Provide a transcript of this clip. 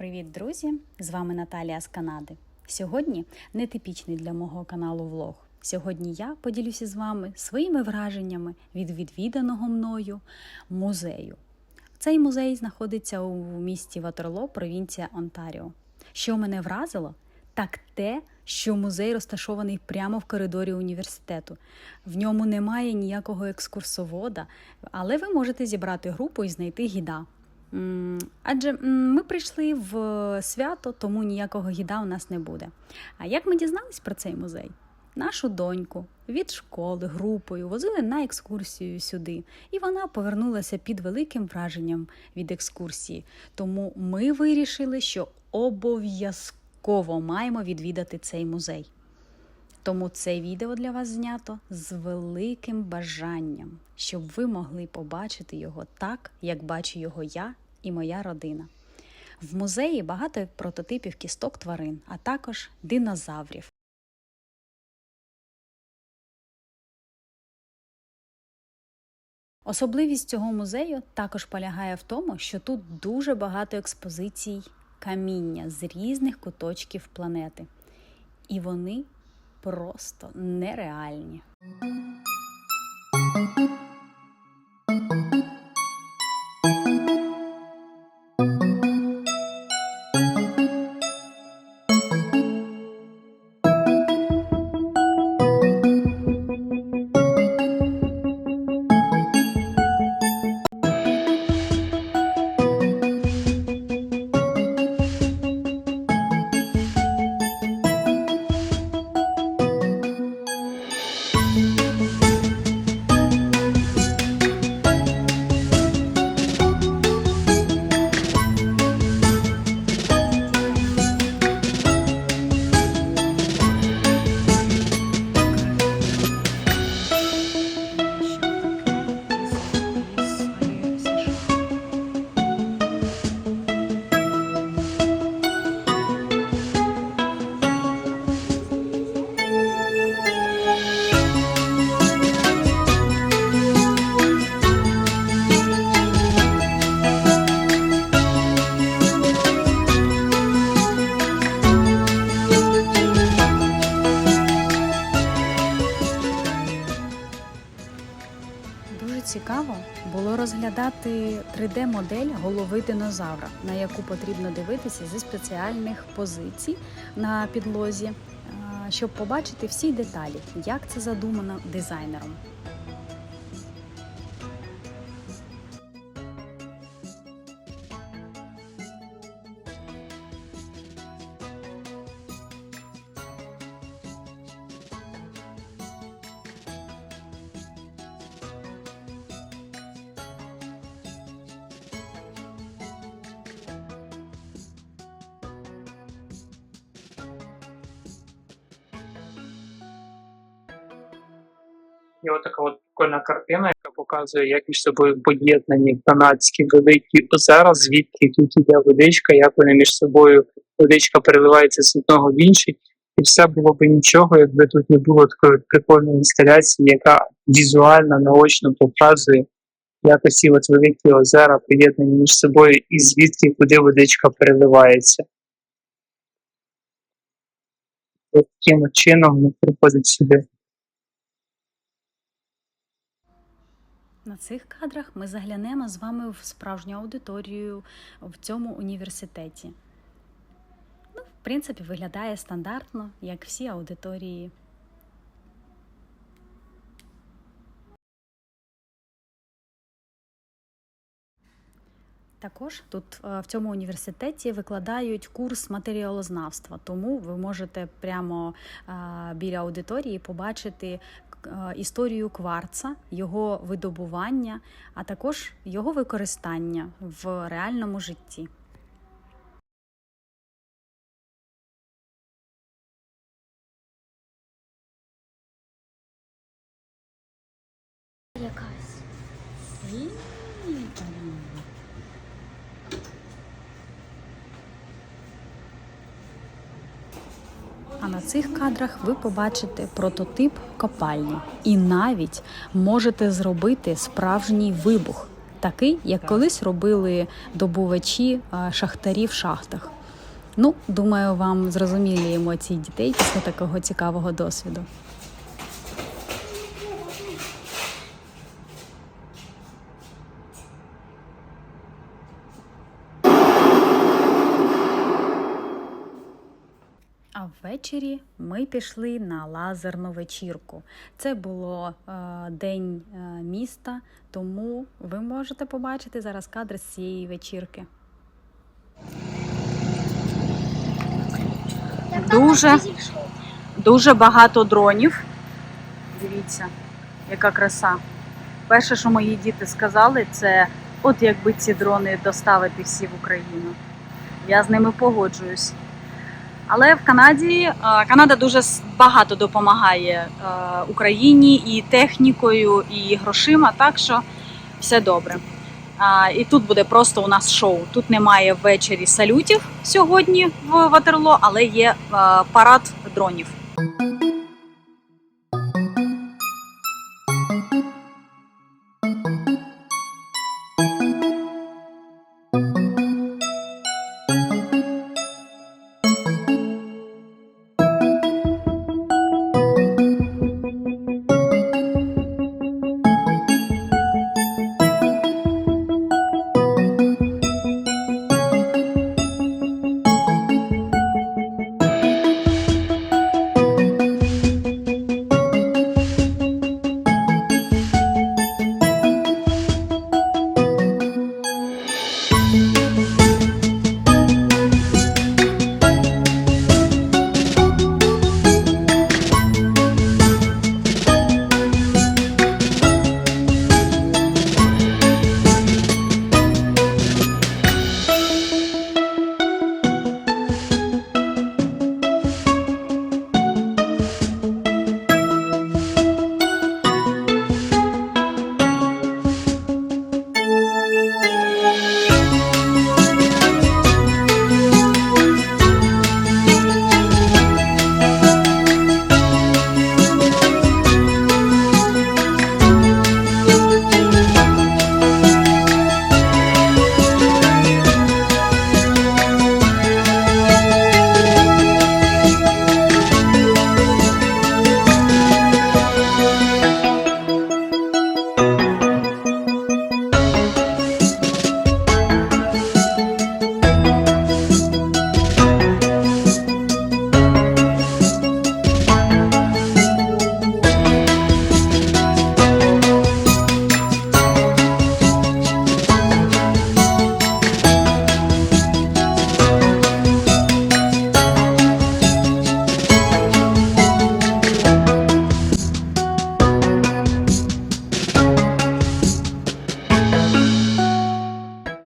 Привіт, друзі! З вами Наталія з Канади. Сьогодні нетипічний для мого каналу влог. Сьогодні я поділюся з вами своїми враженнями від відвіданого мною музею. Цей музей знаходиться у місті Ватерло, провінція Онтаріо. Що мене вразило, так те, що музей розташований прямо в коридорі університету. В ньому немає ніякого екскурсовода, але ви можете зібрати групу і знайти гіда. Адже ми прийшли в свято, тому ніякого гіда у нас не буде. А як ми дізнались про цей музей? Нашу доньку від школи групою возили на екскурсію сюди, і вона повернулася під великим враженням від екскурсії. Тому ми вирішили, що обов'язково маємо відвідати цей музей. Тому це відео для вас знято з великим бажанням, щоб ви могли побачити його так, як бачу його я і моя родина. В музеї багато прототипів кісток тварин, а також динозаврів. Особливість цього музею також полягає в тому, що тут дуже багато експозицій каміння з різних куточків планети. І вони просто нереальні. Цікаво було розглядати 3D-модель голови динозавра, на яку потрібно дивитися зі спеціальних позицій на підлозі, щоб побачити всі деталі, як це задумано дизайнером. Є отака от прикольна картина, яка показує, як між собою поєднані канадські великі озера, звідки тут іде водичка, як вони між собою водичка переливається з одного в інший. І все було б нічого, якби тут не було такої прикольної інсталяції, яка візуально наочно показує, як оці от великі озера поєднані між собою і звідки куди водичка переливається. Таким чином вони приходять сюди. На цих кадрах ми заглянемо з вами в справжню аудиторію в цьому університеті. Ну, в принципі, виглядає стандартно, як всі аудиторії. Також тут е, в цьому університеті викладають курс матеріалознавства, тому ви можете прямо е, біля аудиторії побачити історію кварца, його видобування, а також його використання в реальному житті. якась. А на цих кадрах ви побачите прототип копальні і навіть можете зробити справжній вибух. такий, як колись робили добувачі е, шахтарі в шахтах. Ну, думаю, вам зрозумілі емоції дітей після такого цікавого досвіду. Ввечері ми пішли на лазерну вечірку. Це було е, день е, міста, тому ви можете побачити зараз кадри з цієї вечірки. Дуже, дуже багато дронів. Дивіться, яка краса. Перше, що мої діти сказали, це от якби ці дрони доставити всі в Україну. Я з ними погоджуюсь. Але в Канаді е, Канада дуже багато допомагає е, Україні і технікою, і грошима, так що все добре. І тут буде просто у нас шоу. Тут немає ввечері салютів сьогодні в Ватерло, але є е, парад дронів.